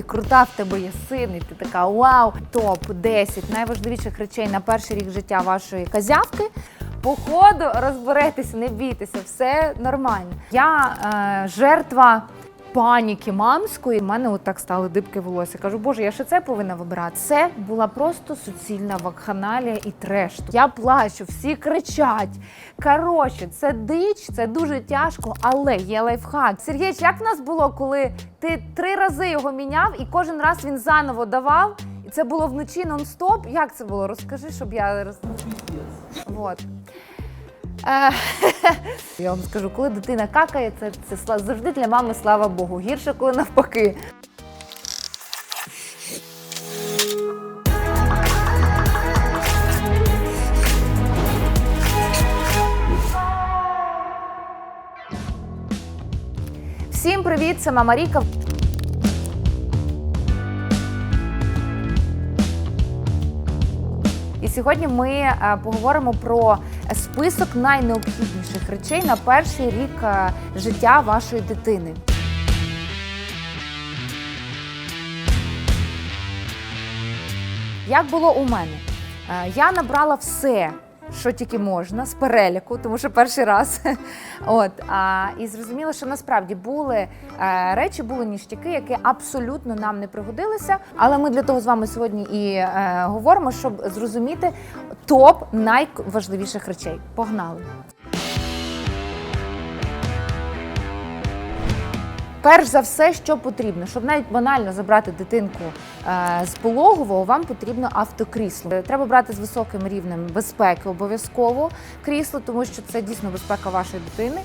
ти крута, в тебе є син, і ти така вау. Топ 10 найважливіших речей на перший рік життя вашої казявки. По ходу розберетеся, не бійтеся, все нормально. Я е, жертва паніки мамської. У мене отак стали дибки волосся. Кажу, боже, я ще це повинна вибирати. Це була просто суцільна вакханалія і треш. Я плачу, всі кричать. Коротше, це дич, це дуже тяжко, але є лайфхак. Сергійч, як в нас було, коли ти три рази його міняв і кожен раз він заново давав? І це було вночі нон-стоп. Як це було? Розкажи, щоб я роз... Вот. Е, Я вам скажу, коли дитина какає, це, це завжди для мами, слава Богу. Гірше, коли навпаки. Всім привіт, це мама Ріка. І сьогодні ми е, поговоримо про список найнеобхідніших речей на перший рік е, життя вашої дитини. Як було у мене? Е, Я набрала все, що тільки можна з переліку, тому що перший раз. От а, і зрозуміло, що насправді були е, речі, були ніштяки, які абсолютно нам не пригодилися. Але ми для того з вами сьогодні і е, говоримо, щоб зрозуміти топ найважливіших речей. Погнали! Перш за все, що потрібно, щоб навіть банально забрати дитинку е, з пологового, вам потрібно автокрісло. Треба брати з високим рівнем безпеки обов'язково крісло, тому що це дійсно безпека вашої дитини.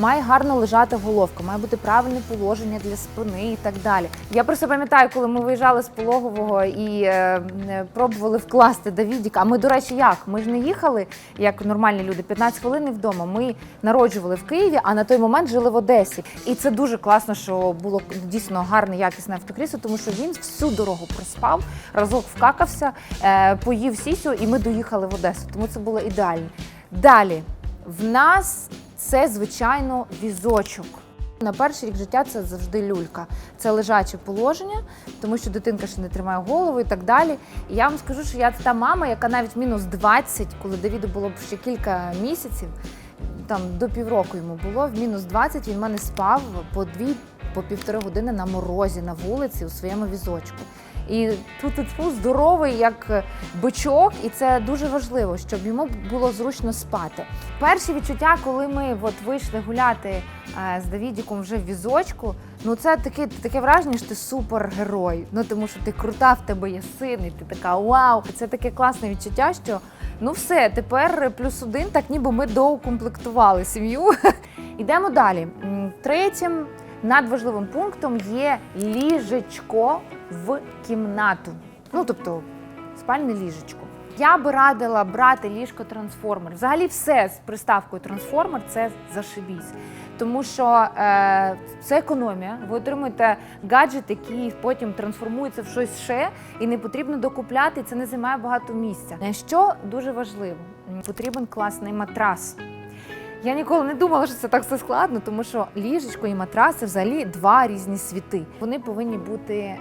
Має гарно лежати головка, має бути правильне положення для спини і так далі. Я просто пам'ятаю, коли ми виїжджали з пологового і е, е, пробували вкласти Давідіка. А ми, до речі, як? Ми ж не їхали як нормальні люди, 15 хвилин і вдома. Ми народжували в Києві, а на той момент жили в Одесі. І це дуже класно, що було дійсно гарне, якісне автокрісло, тому що він всю дорогу проспав, разок вкакався, е, поїв сісю, і ми доїхали в Одесу. Тому це було ідеально. Далі в нас це звичайно візочок. На перший рік життя це завжди люлька. Це лежаче положення, тому що дитинка ще не тримає голову і так далі. І я вам скажу, що я та мама, яка навіть мінус 20, коли Давіду було б ще кілька місяців, там до півроку йому було, в мінус 20 він в мене спав по дві, по півтори години на морозі на вулиці у своєму візочку. І тут здоровий, як бичок, і це дуже важливо, щоб йому було зручно спати. Перші відчуття, коли ми от вийшли гуляти е, з Давідіком вже в візочку, ну це таке, таке враження, що ти супергерой. Ну тому що ти крута, в тебе є син, і ти така вау. Це таке класне відчуття, що ну все, тепер плюс один, так ніби ми доукомплектували сім'ю. Йдемо далі. Третім надважливим пунктом є ліжечко в кімнату. Ну, тобто, спальне ліжечко. Я би радила брати ліжко трансформер. Взагалі, все з приставкою трансформер це зашибісь. Тому що е, це економія. Ви отримуєте гаджет, який потім трансформується в щось ще, і не потрібно докупляти, це не займає багато місця. Що дуже важливо, потрібен класний матрас. Я ніколи не думала, що це так все складно, тому що ліжечко і матрас це взагалі два різні світи. Вони повинні бути е,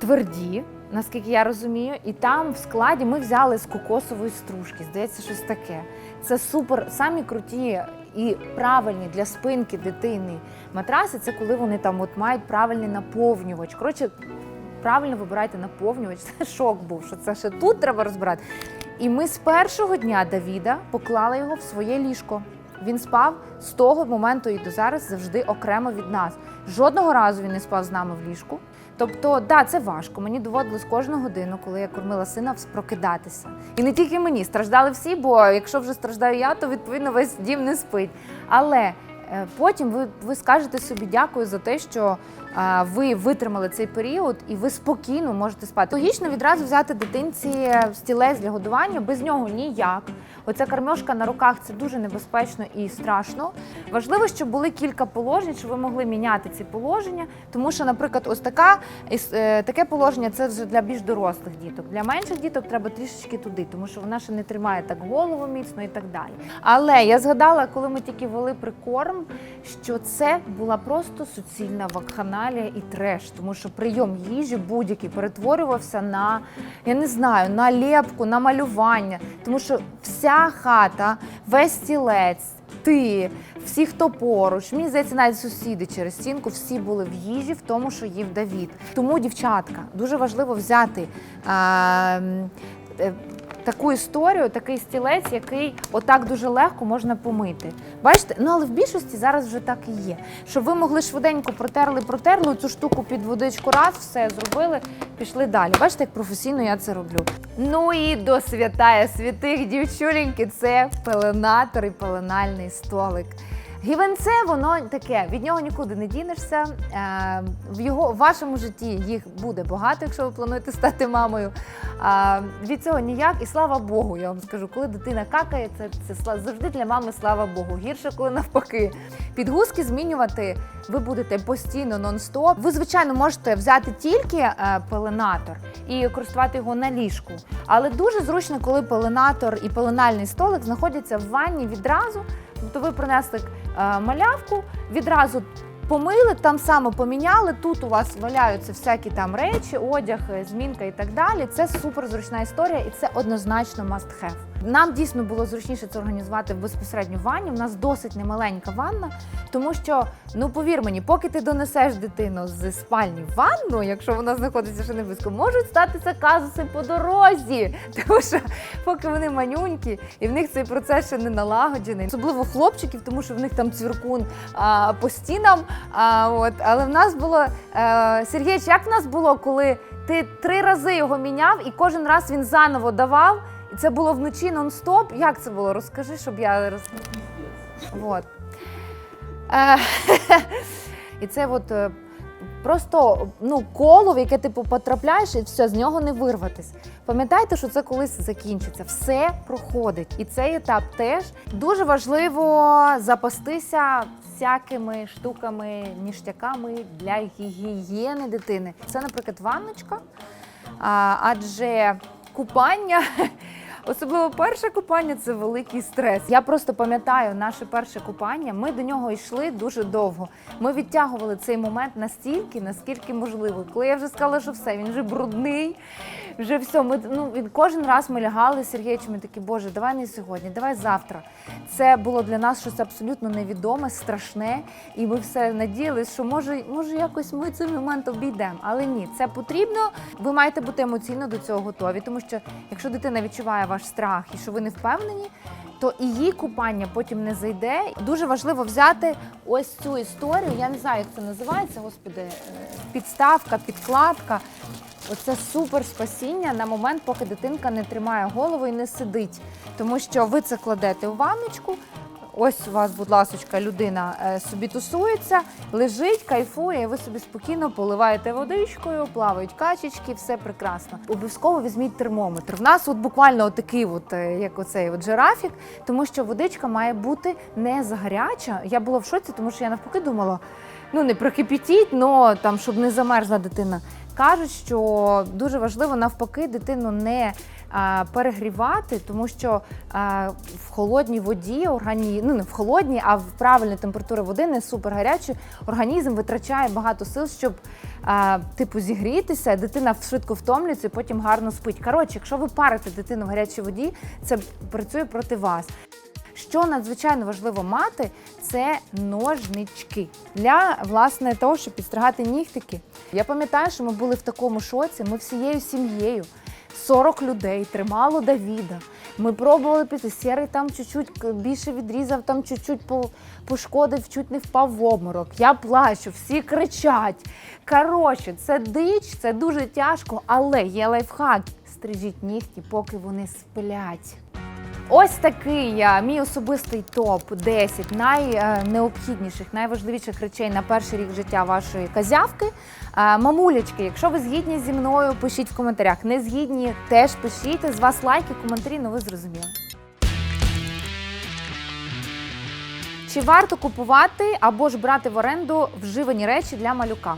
тверді, наскільки я розумію, і там в складі ми взяли з кокосової стружки. Здається, щось таке. Це супер, самі круті і правильні для спинки дитини матраси. Це коли вони там от мають правильний наповнювач. Коротше, правильно вибирайте наповнювач. Це шок був, що це ще тут треба розбирати. І ми з першого дня Давіда поклали його в своє ліжко. Він спав з того моменту і до зараз завжди окремо від нас. Жодного разу він не спав з нами в ліжку. Тобто, да, це важко. Мені доводилось кожну годину, коли я кормила сина, прокидатися. І не тільки мені, страждали всі, бо якщо вже страждаю я, то відповідно весь дім не спить. Але потім ви, ви скажете собі дякую за те, що е, ви витримали цей період і ви спокійно можете спати. Логічно відразу взяти дитинці стілець для годування, без нього ніяк. Оця кормежка на руках це дуже небезпечно і страшно. Важливо, щоб були кілька положень, щоб ви могли міняти ці положення. Тому що, наприклад, ось така е, таке положення це вже для більш дорослих діток. Для менших діток треба трішечки туди, тому що вона ще не тримає так голову міцно і так далі. Але я згадала, коли ми тільки вели прикорм, говоримо, що це була просто суцільна вакханалія і треш, тому що прийом їжі будь-який перетворювався на я не знаю, на лепку, на малювання, тому що вся хата, весь стілець. Ти, всі, хто поруч, мені здається, навіть сусіди через стінку, всі були в їжі в тому, що їв Давід. Тому, дівчатка, дуже важливо взяти а, м, е, таку історію, такий стілець, який отак дуже легко можна помити. Бачите, ну але в більшості зараз вже так і є. Щоб ви могли швиденько протерли, протерли цю штуку під водичку, раз, все зробили, пішли далі. Бачите, як професійно я це роблю. Ну і до святая святих дівчуленьки, це пеленатор і пеленальний столик. Гівенце, воно таке, від нього нікуди не дінешся. Е, В його в вашому житті їх буде багато, якщо ви плануєте стати мамою. Від цього ніяк, і слава Богу, я вам скажу, коли дитина какає, це, це завжди для мами слава Богу. Гірше, коли навпаки. Підгузки змінювати ви будете постійно нон-стоп. Ви, звичайно, можете взяти тільки е, пеленатор і користувати його на ліжку. Але дуже зручно, коли пеленатор і пеленальний столик знаходяться в ванні відразу. Тобто ви принесли малявку, відразу помили, там саме поміняли. Тут у вас валяються всякі там речі, одяг, е, змінка і так далі. Це супер зручна історія, і це однозначно must have. Нам дійсно було зручніше це організувати в безпосередньо ванні. У нас досить немаленька ванна, тому що, ну повір мені, поки ти донесеш дитину з спальні в ванну, якщо вона знаходиться ще не близько, можуть статися казуси по дорозі. Тому що поки вони манюнькі, і в них цей процес ще не налагоджений. Особливо хлопчиків, тому що в них там цвіркун а, по стінам. А, от, але в нас було е, Сергійович, як в нас було, коли ти три рази його міняв, і кожен раз він заново давав. Це було вночі нон-стоп. Як це було? Розкажи, щоб я роз... Вот. Е, і це от е, просто ну, коло, в яке ти потрапляєш, і все, з нього не вирватись. Пам'ятайте, що це колись закінчиться. Все проходить. І цей етап теж дуже важливо запастися всякими штуками, ніштяками для гігієни дитини. Це, наприклад, ванночка, адже купання. Особливо перше купання це великий стрес. Я просто пам'ятаю наше перше купання. Ми до нього йшли дуже довго. Ми відтягували цей момент настільки, наскільки можливо. Коли я вже сказала, що все, він вже брудний, вже все. Ми ну він кожен раз ми лягали з Сергійовичем, ми такі, боже, давай не сьогодні, давай завтра. Це було для нас щось абсолютно невідоме, страшне, і ми все надіялись, що може, може якось ми цей момент обійдемо. Але ні, це потрібно. Ви маєте бути емоційно до цього готові, тому що якщо дитина відчуває ваш страх і що ви не впевнені, то і її купання потім не зайде. Дуже важливо взяти ось цю історію. Я не знаю, як це називається, господи, е, підставка, підкладка. Оце супер спасіння на момент, поки дитинка не тримає голову і не сидить. Тому що ви це кладете у ванночку. Ось у вас, будь ласочка, людина е, собі тусується, лежить, кайфує, і ви собі спокійно поливаєте водичкою, плавають качечки, все прекрасно. Обов'язково візьміть термометр. В нас от буквально отакий, от, е, як оцей от жирафік, тому що водичка має бути не загаряча. Я була в шоці, тому що я навпаки думала, ну не прокипітіть, но там, щоб не замерзла дитина. Кажуть, що дуже важливо навпаки дитину не перегрівати, тому що в холодній воді органі... ну не в холодній, а в правильній температурі води, не супер гарячій, організм витрачає багато сил, щоб типу зігрітися. Дитина швидко втомлюється і потім гарно спить. Коротше, якщо ви парите дитину в гарячій воді, це працює проти вас. Що надзвичайно важливо мати, це ножнички для власне того, щоб підстригати нігтики. Я пам'ятаю, що ми були в такому шоці. Ми всією сім'єю, 40 людей, тримало Давіда. Ми пробували піти. Сірий там чуть-чуть більше відрізав, там чуть-чуть пошкодив, чуть не впав в обморок. Я плачу, всі кричать. Коротше, це дич, це дуже тяжко, але є лайфхак. Стрижіть нігті, поки вони сплять. Ось такий мій особистий топ 10 найнеобхідніших, найважливіших речей на перший рік життя вашої казявки. А, Мамулечки, якщо ви згідні зі мною, пишіть в коментарях. Не згідні, теж пишіть. З вас лайки, коментарі, ну ви зрозуміли. Чи варто купувати або ж брати в оренду вживані речі для малюка?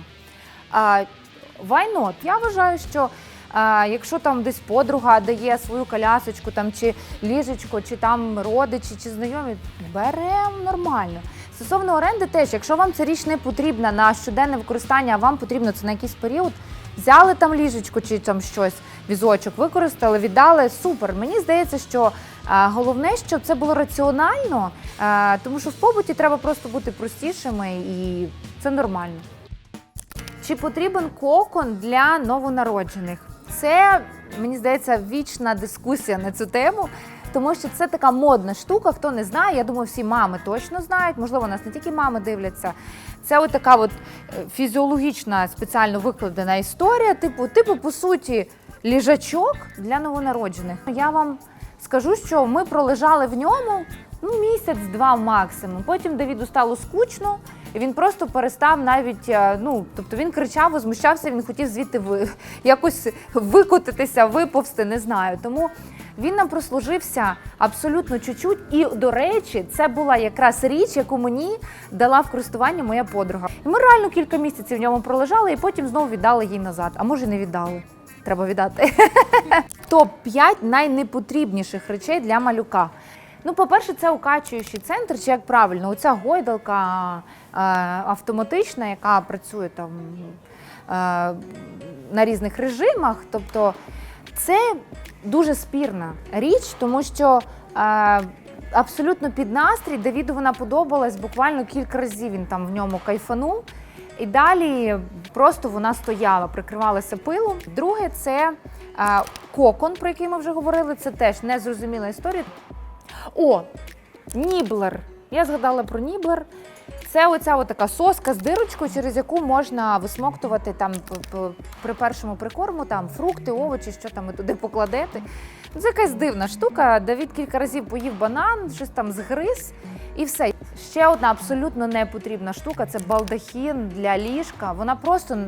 А, Why not? Я вважаю, що якщо там десь подруга дає свою колясочку там, чи ліжечко, чи там родичі, чи знайомі, беремо нормально. Стосовно оренди, теж, якщо вам ця річ не потрібна на щоденне використання, а вам потрібно це на якийсь період, взяли там ліжечко чи там щось, візочок, використали, віддали. Супер. Мені здається, що головне, щоб це було раціонально, тому що в побуті треба просто бути простішими, і це нормально. Чи потрібен кокон для новонароджених? Це мені здається вічна дискусія на цю тему. Тому що це така модна штука. Хто не знає, я думаю, всі мами точно знають. Можливо, нас не тільки мами дивляться. Це от така от е, фізіологічна спеціально викладена історія. Типу, типу, по суті, ліжачок для новонароджених. Я вам скажу, що ми пролежали в ньому ну, місяць-два максимум. Потім Давіду стало скучно, і він просто перестав навіть. е, Ну, тобто він кричав, возмущався, він хотів звідти ви, якось викотитися, виповзти, не знаю. Тому він нам прослужився абсолютно чуть-чуть. І, до речі, це була якраз річ, яку мені дала в користування моя подруга. І ми реально кілька місяців в ньому пролежали, і потім знову віддали їй назад. А може, не віддали. Треба віддати. Топ 5 найнепотрібніших речей для малюка. Ну, по-перше, це укачуючий центр, чи як правильно, оця гойдалка автоматична, яка працює там е, на різних режимах. Тобто це дуже спірна річ, тому що е, абсолютно під настрій Давіду вона подобалась буквально кілька разів. Він там в ньому кайфанув. І далі просто вона стояла, прикривалася пилом. Друге, це е, кокон, про який ми вже говорили. Це теж незрозуміла історія. О, ніблер. Я згадала про ніблер. Це оця така соска з дирочкою, через яку можна висмоктувати там при першому прикорму там фрукти, овочі, що там ви туди покладете. Ну, Це якась дивна штука. Давід кілька разів поїв банан, щось там згриз і все. Ще одна абсолютно непотрібна штука це балдахін для ліжка. Вона просто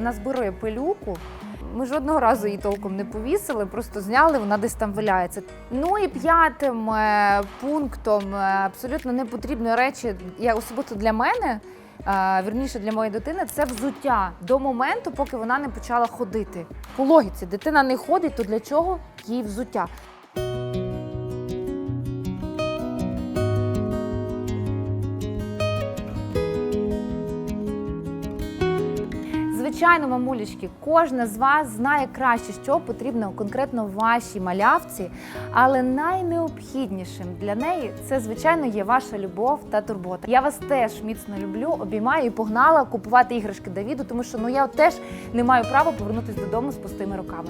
назбирує пилюку. Ми жодного разу її толком не повісили, просто зняли, вона десь там валяється. Ну і п'ятим е, пунктом е, абсолютно непотрібної речі, я особисто для мене, е, вірніше для моєї дитини, це взуття до моменту, поки вона не почала ходити. По логіці, дитина не ходить, то для чого їй взуття? Звичайно, мамулечки, кожна з вас знає краще, що потрібно конкретно вашій малявці, але найнеобхіднішим для неї це, звичайно, є ваша любов та турбота. Я вас теж міцно люблю, обіймаю і погнала купувати іграшки Давіду, тому що ну я теж не маю права повернутися додому з пустими руками.